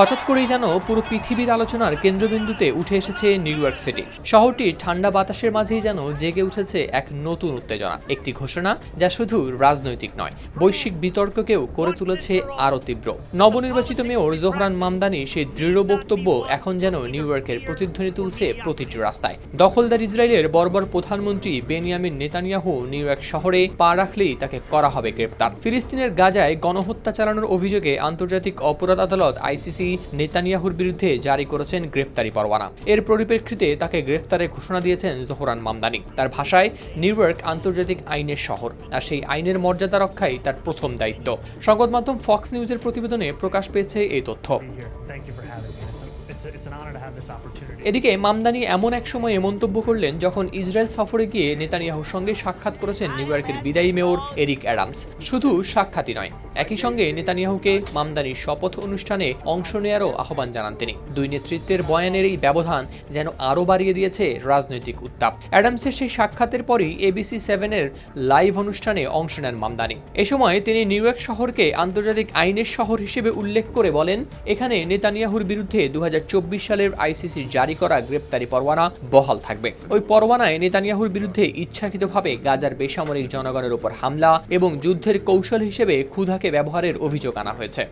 হঠাৎ করেই যেন পুরো পৃথিবীর আলোচনার কেন্দ্রবিন্দুতে উঠে এসেছে নিউ ইয়র্ক সিটি। শহরটি ঠান্ডা বাতাসের মাঝেই যেন জেগে উঠেছে এক নতুন উত্তেজনা। একটি ঘোষণা যা শুধু রাজনৈতিক নয়, বৈশ্বিক বিতর্ককেও করে তুলেছে আরও তীব্র। নবনির্বাচিত মেয়র জোহরান মামদানি সেই দৃঢ় বক্তব্য এখন যেন নিউ ইয়র্কের প্রতিধ্বনি তুলছে প্রতিটি রাস্তায়। দখলদার ইসরায়েলের বর্বর প্রধানমন্ত্রী বেনিয়ামিন নেতানিয়াহু নিউ ইয়র্ক শহরে পা রাখলেই তাকে করা হবে গ্রেপ্তার। ফিলিস্তিনের গাজায় গণহত্যা চালানোর অভিযোগে আন্তর্জাতিক অপরাধ আদালত আইসিসি নেতানিয়াহুর বিরুদ্ধে জারি করেছেন গ্রেফতারি পরোয়ানা। এর পরিপ্রেক্ষিতে তাকে গ্রেফতারের ঘোষণা দিয়েছেন জোহরান মামদানি। তার ভাষায়, নিউ ইয়র্ক আন্তর্জাতিক আইনের শহর, আর সেই আইনের মর্যাদা রক্ষাই তার প্রথম দায়িত্ব। সংবাদ মাধ্যম ফক্স নিউজের প্রতিবেদনে প্রকাশ পেয়েছে এই তথ্য। এদিকে মামদানি এমন এক সময়ে মন্তব্য করলেন যখন ইসরায়েল সফরে গিয়ে নেতানিয়াহুর সঙ্গে সাক্ষাৎ করেছেন নিউ ইয়র্কের বিদায়ী মেয়র এরিক অ্যাডামস। শুধু সাক্ষাৎই নয়, একই সঙ্গে নেতানিয়াহুকে মামদানির শপথ অনুষ্ঠানে অংশ নেয়ারও আহ্বান জানান তিনি। দুই নেতৃত্বের বয়ানের এই ব্যবধান যেন আরও বাড়িয়ে দিয়েছে রাজনৈতিক উত্তাপ। অ্যাডামসের সেই সাক্ষাতের পরই এবিসি সেভেনের লাইভ অনুষ্ঠানে অংশ নেন মামদানি। এ সময় তিনি নিউ ইয়র্ক শহরকে আন্তর্জাতিক আইনের শহর হিসেবে উল্লেখ করে বলেন, এখানে নেতানিয়াহুর বিরুদ্ধে দু হাজার চব্বিশ সালের আইসিসির জারি করা গ্রেপ্তারি পরোয়ানা বহাল থাকবে। ওই পরোয়ানায় নেতানিয়াহুর বিরুদ্ধে ইচ্ছাকৃতভাবে গাজার বেসামরিক জনগণের উপর হামলা এবং যুদ্ধের কৌশল হিসেবে ক্ষুধাকে ব্যবহারের অভিযোগ আনা হয়েছে।